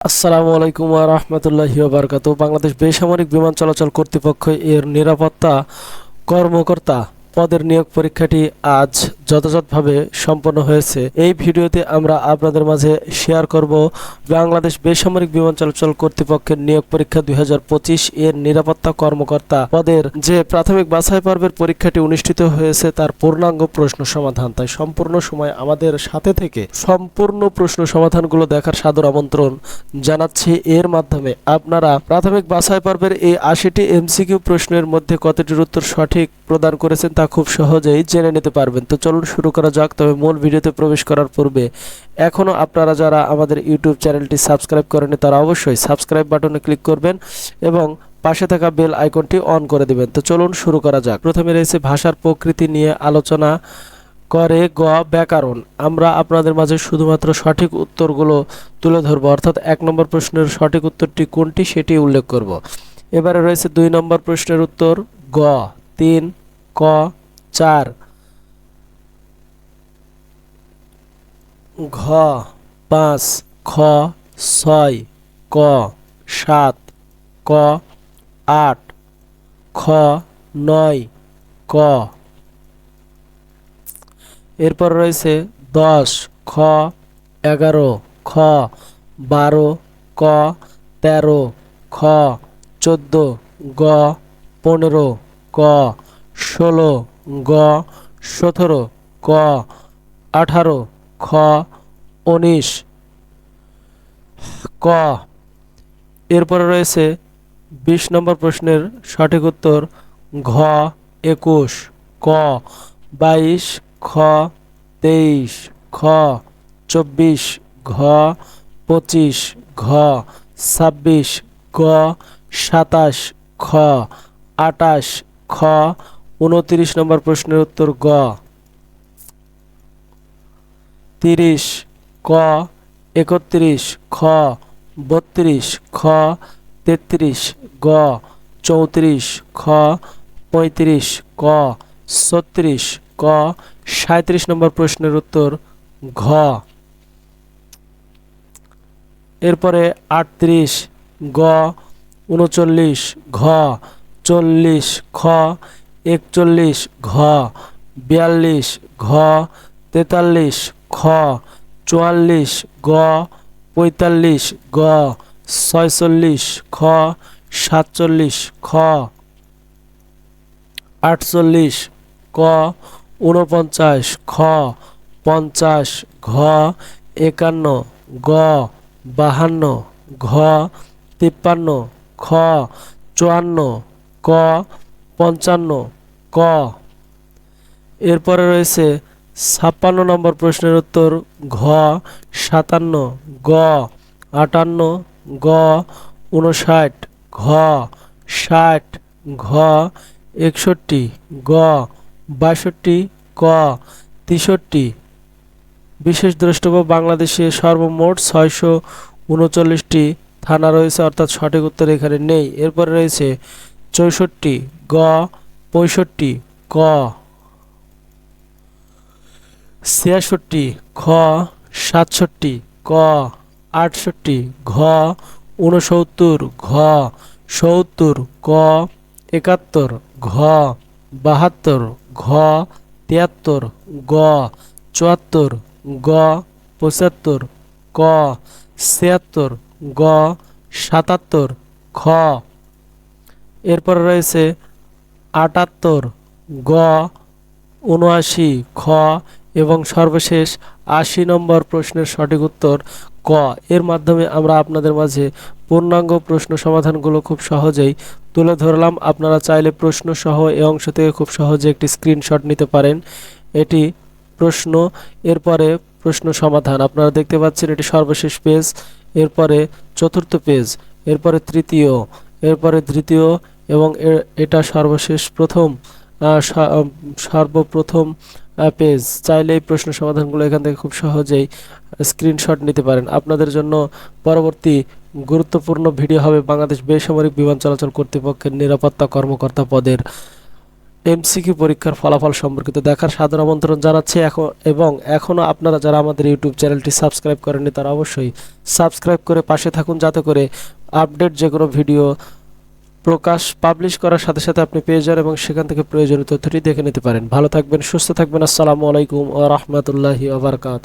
আসসালামু আলাইকুম রহমতুল্লাহি বারকাত বাংলাদেশ বেসামরিক বিমান চলাচল কর্তৃপক্ষ এর নিরাপত্তা কর্মকর্তা পদের নিয়োগ পরীক্ষাটি আজ যথাযথভাবে সম্পন্ন হয়েছে। এই ভিডিওতে আমরা আপনাদের মাঝে শেয়ার করব। বাংলাদেশ বেসামরিক বিমান চলাচল কর্তৃপক্ষের নিয়োগ পরীক্ষা দুই হাজার পঁচিশ এর নিরাপত্তা কর্মকর্তা পদের যে প্রাথমিক বাছাই পর্বের পরীক্ষাটি অনুষ্ঠিত হয়েছে, তার পূর্ণাঙ্গ প্রশ্ন সমাধান। তাই সম্পূর্ণ সময় আমাদের সাথে থেকে সম্পূর্ণ প্রশ্ন সমাধানগুলো দেখার সাদর আমন্ত্রণ জানাচ্ছি। এর মাধ্যমে আপনারা প্রাথমিক বাছাই পর্বের এই আশিটি এমসিকিউ প্রশ্নের মধ্যে কতটির উত্তর সঠিক প্রদান করেছেন তা খুব সহজেই জেনে নিতে পারবেন। তো চলুন শুরু করা যাক, তবে মূল ভিডিওতে প্রবেশ করার পূর্বে এখনও আপনারা যারা আমাদের ইউটিউব চ্যানেলটি সাবস্ক্রাইব করেনি তারা অবশ্যই সাবস্ক্রাইব বাটনে ক্লিক করবেন এবং পাশে থাকা বেল আইকনটি অন করে দিবেন। তো চলুন শুরু করা যাক। প্রথমে রয়েছে ভাষার প্রকৃতি নিয়ে আলোচনা করে গ, ব্যাকরণ। আমরা আপনাদের মাঝে শুধুমাত্র সঠিক উত্তরগুলো তুলে ধরবো, অর্থাৎ এক নম্বর প্রশ্নের সঠিক উত্তরটি কোনটি সেটি উল্লেখ করব। এবারে রয়েছে দুই নম্বর প্রশ্নের উত্তর, গ, তিন, ক, চার। ঘ, পাঁচ, খ, ছয়, ক, সাত, ক, আট, খ, নয়, ক। এরপর রয়েছে দশ, খ, এগারো, খ, বারো, ক, তেরো, খ, চোদ্দ, গ, পনেরো, ক, ষোলো, গ, সতেরো, ক, আঠারো খ, উনিশ, ক। এরপরে রয়েছে বিশ নম্বর প্রশ্নের সঠিক উত্তর, ঘ, একুশ, ক, বাইশ, খ, তেইশ, খ, চব্বিশ, ঘ, পঁচিশ, ঘ, ছাব্বিশ গ সাতাশ, খ, আটাশ, খ, উনত্রিশ নম্বর প্রশ্নের উত্তর গ। তিরিশ, ক, একত্রিশ, খ, বত্রিশ, খ, তেত্রিশ, গ, চৌত্রিশ, খ, পঁয়ত্রিশ, ক, ছত্রিশ, ক সাঁত্রিশ নম্বর প্রশ্নের উত্তর ঘ। এরপরে আটত্রিশ, গ, উনচল্লিশ, ঘ, চল্লিশ, খ, একচল্লিশ, ঘ, বিয়াল্লিশ, ঘ, তেতাল্লিশ খ, চুয়াল্লিশ, গ, পঁয়তাল্লিশ, গ, ছয়চল্লিশ, খ, সাতচল্লিশ, খ, আটচল্লিশ, ক, ঊনপঞ্চাশ, খ, পঞ্চাশ, ঘ, একান্ন, গ, বাহান্ন, ঘ, তিপ্পান্ন, খ, চুয়ান্ন, ক, পঞ্চান্ন, ক। এরপরে রয়েছে ছাপ্পান্ন নম্বর প্রশ্নের উত্তর ঘ, সাতান্ন, গ, আটান্ন, গ উনষাট ঘ, ষাট, ঘ, একষট্টি, গ, বাষট্টি, ক, তেষট্টি। বিশেষ দ্রষ্টব্য, বাংলাদেশে সর্বমোট ছয়শো উনচল্লিশটি থানা রয়েছে, অর্থাৎ সঠিক উত্তর এখানে নেই। এরপরে রয়েছে চৌষট্টি, গ, পঁয়ষট্টি, ক। ছিয়াষট্টি, খ, সাতষট্টি, ক, আটষট্টি, ঘ, ঊনসত্তর, ঘ, সত্তর, ক, একাত্তর, ঘ, বাহাত্তর, ঘ, তিয়াত্তর, গ, চুয়াত্তর, গ, পঁচাত্তর, ক, ছিয়াত্তর, গ, সাতাত্তর, খ। এরপর রয়েছে আটাত্তর, গ উনআশি খ এবং সর্বশেষ আশি নম্বর প্রশ্নের সঠিক উত্তর ক। এর মাধ্যমে আমরা আপনাদের মাঝে পূর্ণাঙ্গ প্রশ্ন সমাধানগুলো খুব সহজেই তুলে ধরলাম। আপনারা চাইলে প্রশ্ন সহ এই অংশ থেকে খুব সহজে একটি স্ক্রিনশট নিতে পারেন। এটি প্রশ্ন, এরপরে প্রশ্ন সমাধান। আপনারা দেখতে পাচ্ছেন এটি সর্বশেষ পেজ এরপরে চতুর্থ পেজ এরপরে তৃতীয় এরপরে তৃতীয় এবং এ- এটা সর্বশেষ প্রথম সর্বপ্রথম পেজ। চাইলে এই প্রশ্ন সমাধানগুলো এখান থেকে খুব সহজেই স্ক্রিনশট নিতে পারেন। আপনাদের জন্য পরবর্তী গুরুত্বপূর্ণ ভিডিও হবে বাংলাদেশ বেসামরিক বিমান চলাচল কর্তৃপক্ষের নিরাপত্তা কর্মকর্তা পদের এমসিকিউ পরীক্ষার ফলাফল সম্পর্কিত দেখার সাধারণ আমন্ত্রণ জানাচ্ছি এখন, এবং এখনও আপনারা যারা আমাদের ইউটিউব চ্যানেলটি সাবস্ক্রাইব করেননি, তারা অবশ্যই সাবস্ক্রাইব করে পাশে থাকুন, যাতে করে আপডেট যে কোনো ভিডিও প্রকাশ পাবলিশ করার সাথে সাথে আপনি পেয়ে যান এবং সেখান থেকে প্রয়োজনীয় তথ্যটি দেখে নিতে পারেন। ভালো থাকবেন, সুস্থ থাকবেন। আসসালামু আলাইকুম ও রহমতুল্লাহি আবরকাত